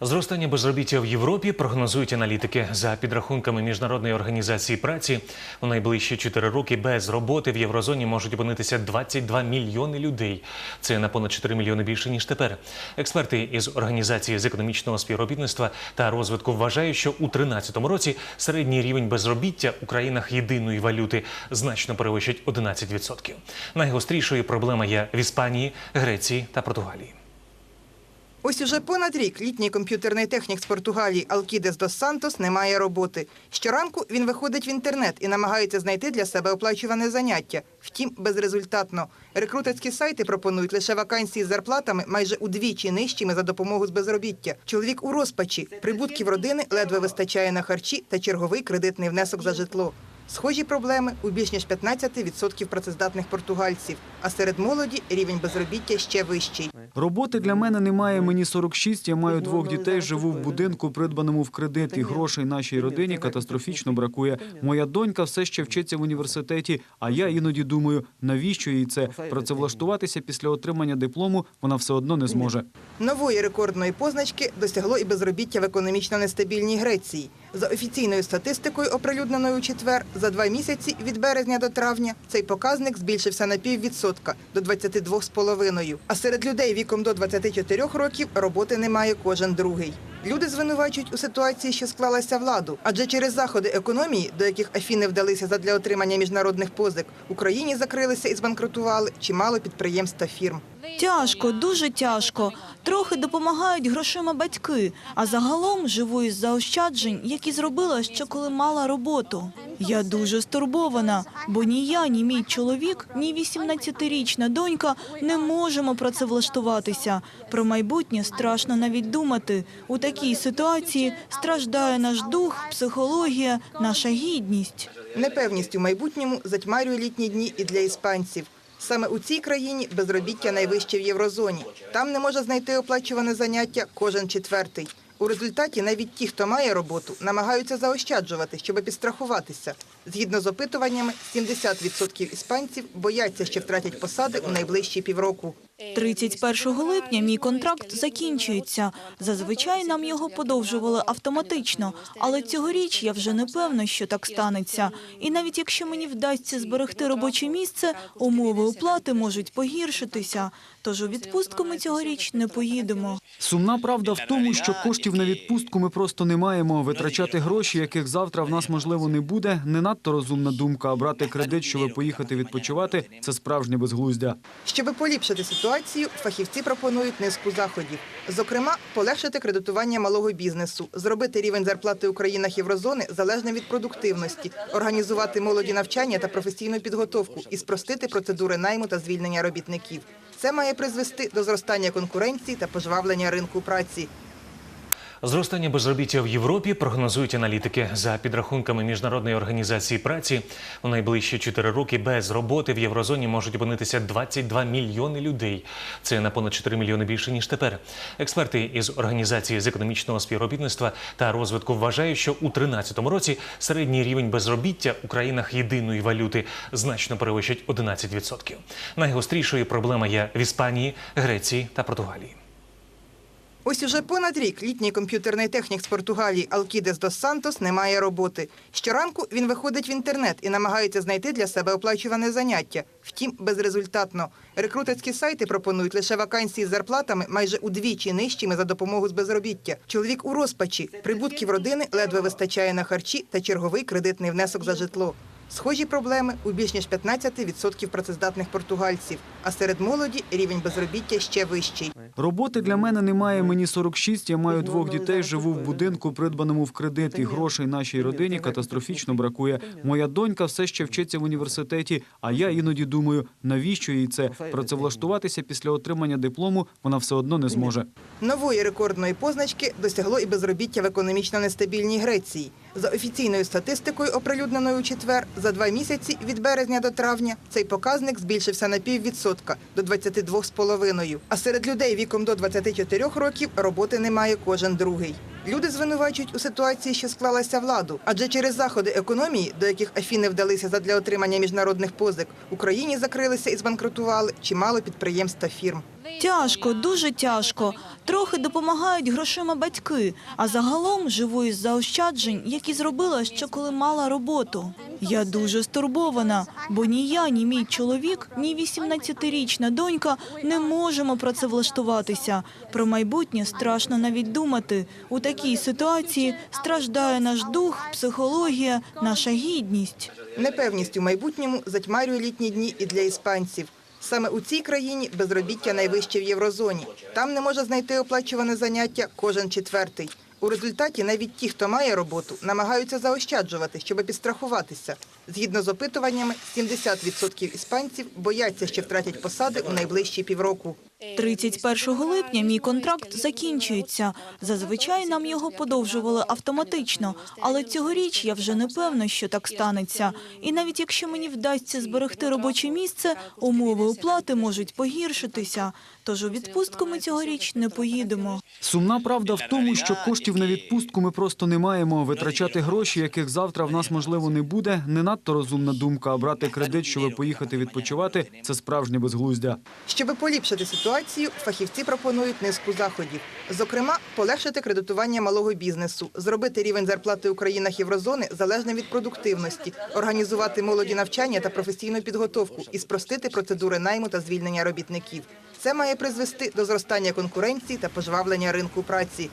Зростання безробіття в Європі прогнозують аналітики. За підрахунками міжнародної організації праці, у найближчі 4 роки без роботи в єврозоні можуть опинитися 22 мільйони людей. Це на понад 4 мільйони більше ніж тепер. Експерти із організації з економічного співробітництва та розвитку вважають, що у 2013 році середній рівень безробіття у країнах єдиної валюти значно перевищить 11%. Найгострішою проблема є в Іспанії, Греції та Португалії. Ось уже понад рік літній комп'ютерний технік з Португалії Алкідес дос Сантос не має роботи. Щоранку він виходить в інтернет і намагається знайти для себе оплачуване заняття. Втім, безрезультатно. Рекрутерські сайти пропонують лише вакансії з зарплатами майже удвічі нижчими за допомогу з безробіття. Чоловік у розпачі. Прибутків родини ледве вистачає на харчі та черговий кредитний внесок за житло. Схожі проблеми у більш ніж 15% працездатних португальців. А серед молоді рівень безробіття ще вищий. Роботи для мене немає. Мені 46, я маю двох дітей, живу в будинку, придбаному в кредит, і грошей нашій родині катастрофічно бракує. Моя донька все ще вчиться в університеті, а я іноді думаю, навіщо їй це? Працевлаштуватися після отримання диплому вона все одно не зможе. Нової рекордної позначки досягло і безробіття в економічно нестабільній Греції. За офіційною статистикою, оприлюдненою у четвер, за два місяці від березня до травня цей показник збільшився на піввідсотка до 22,5. А серед людей віком до 24 років роботи немає кожен другий. Люди звинувачують у ситуації, що склалася владу, адже через заходи економії, до яких Афіни вдалися задля отримання міжнародних позик, Україні закрилися і збанкрутували чимало підприємств та фірм. Тяжко, дуже тяжко. Трохи допомагають грошима батьки, а загалом живу із заощаджень, які зробила ще коли мала роботу. Я дуже стурбована, бо ні я, ні мій чоловік, ні 18-річна донька не можемо працевлаштуватися. Про майбутнє страшно навіть думати. У такій ситуації страждає наш дух, психологія, наша гідність. Непевність у майбутньому затьмарює літні дні і для іспанців. Саме у цій країні безробіття найвище в єврозоні. Там не може знайти оплачуване заняття кожен четвертий. У результаті навіть ті, хто має роботу, намагаються заощаджувати, щоб підстрахуватися. Згідно з опитуваннями, 70% іспанців бояться, що втратять посади у найближчі півроку. 31 липня мій контракт закінчується. Зазвичай нам його подовжували автоматично, але цьогоріч я вже не певна, що так станеться. І навіть якщо мені вдасться зберегти робоче місце, умови оплати можуть погіршитися. Тож у відпустку ми цьогоріч не поїдемо. Сумна правда в тому, що коштів на відпустку ми просто не маємо. Витрачати гроші, яких завтра в нас можливо не буде, не надто розумна думка. А брати кредит, щоб поїхати відпочивати, це справжнє безглуздя. Щоби поліпшити ситуацію, фахівці пропонують низку заходів. Зокрема, полегшити кредитування малого бізнесу, зробити рівень зарплати у країнах єврозони залежним від продуктивності, організувати молоді навчання та професійну підготовку і спростити процедури найму та звільнення робітників. Це має призвести до зростання конкуренції та пожвавлення ринку праці. Зростання безробіття в Європі прогнозують аналітики. За підрахунками міжнародної організації праці, у найближчі 4 роки без роботи в єврозоні можуть опинитися 22 мільйони людей. Це на понад 4 мільйони більше ніж тепер. Експерти із організації з економічного співробітництва та розвитку вважають, що у 2013 році середній рівень безробіття у країнах єдиної валюти значно перевищить 11%. Найгострішою проблема є в Іспанії, Греції та Португалії. Ось уже понад рік літній комп'ютерний технік з Португалії Алкідес дос Сантос не має роботи. Щоранку він виходить в інтернет і намагається знайти для себе оплачуване заняття. Втім, безрезультатно. Рекрутерські сайти пропонують лише вакансії з зарплатами майже удвічі нижчими за допомогу з безробіття. Чоловік у розпачі. Прибутків родини ледве вистачає на харчі та черговий кредитний внесок за житло. Схожі проблеми у більш ніж 15% працездатних португальців. А серед молоді рівень безробіття ще вищий. Роботи для мене немає. Мені 46, я маю двох дітей, живу в будинку, придбаному в кредит, і грошей нашій родині катастрофічно бракує. Моя донька все ще вчиться в університеті, а я іноді думаю, навіщо їй це? Працевлаштуватися після отримання диплому вона все одно не зможе. Нової рекордної позначки досягло і безробіття в економічно нестабільній Греції. За офіційною статистикою, оприлюдненою у четвер, за два місяці від березня до травня цей показник збільшився на піввідсотка до 22,5. А серед людей віком до 24 років роботи немає кожен другий. Люди звинувачують у ситуації, що склалася владу, адже через заходи економії, до яких Афіни вдалися задля отримання міжнародних позик, Україні закрилися і збанкрутували чимало підприємств та фірм. Тяжко, дуже тяжко. Трохи допомагають грошима батьки, а загалом живу із заощаджень, які зробила ще коли мала роботу. Я дуже стурбована, бо ні я, ні мій чоловік, ні 18-річна донька не можемо працевлаштуватися. Про майбутнє страшно навіть думати. У такій ситуації страждає наш дух, психологія, наша гідність. Непевність у майбутньому затьмарює літні дні і для іспанців. Саме у цій країні безробіття найвище в єврозоні. Там не може знайти оплачуване заняття кожен четвертий. У результаті навіть ті, хто має роботу, намагаються заощаджувати, щоб підстрахуватися. Згідно з опитуваннями, 70% іспанців бояться, що втратять посади у найближчі півроку. 31 липня мій контракт закінчується. Зазвичай нам його подовжували автоматично, але цьогоріч я вже не певна, що так станеться. І навіть якщо мені вдасться зберегти робоче місце, умови оплати можуть погіршитися. Тож у відпустку ми цьогоріч не поїдемо. Сумна правда в тому, що коштів на відпустку ми просто не маємо. Витрачати гроші, яких завтра в нас можливо не буде, не надто розумна думка. А брати кредит, щоб поїхати відпочивати, це справжнє безглуздя. Щоби поліпшити ситуацію, фахівці пропонують низку заходів. Зокрема, полегшити кредитування малого бізнесу, зробити рівень зарплати у країнах єврозони залежним від продуктивності, організувати молоді навчання та професійну підготовку і спростити процедури найму та звільнення робітників. Це має призвести до зростання конкуренції та пожвавлення ринку праці.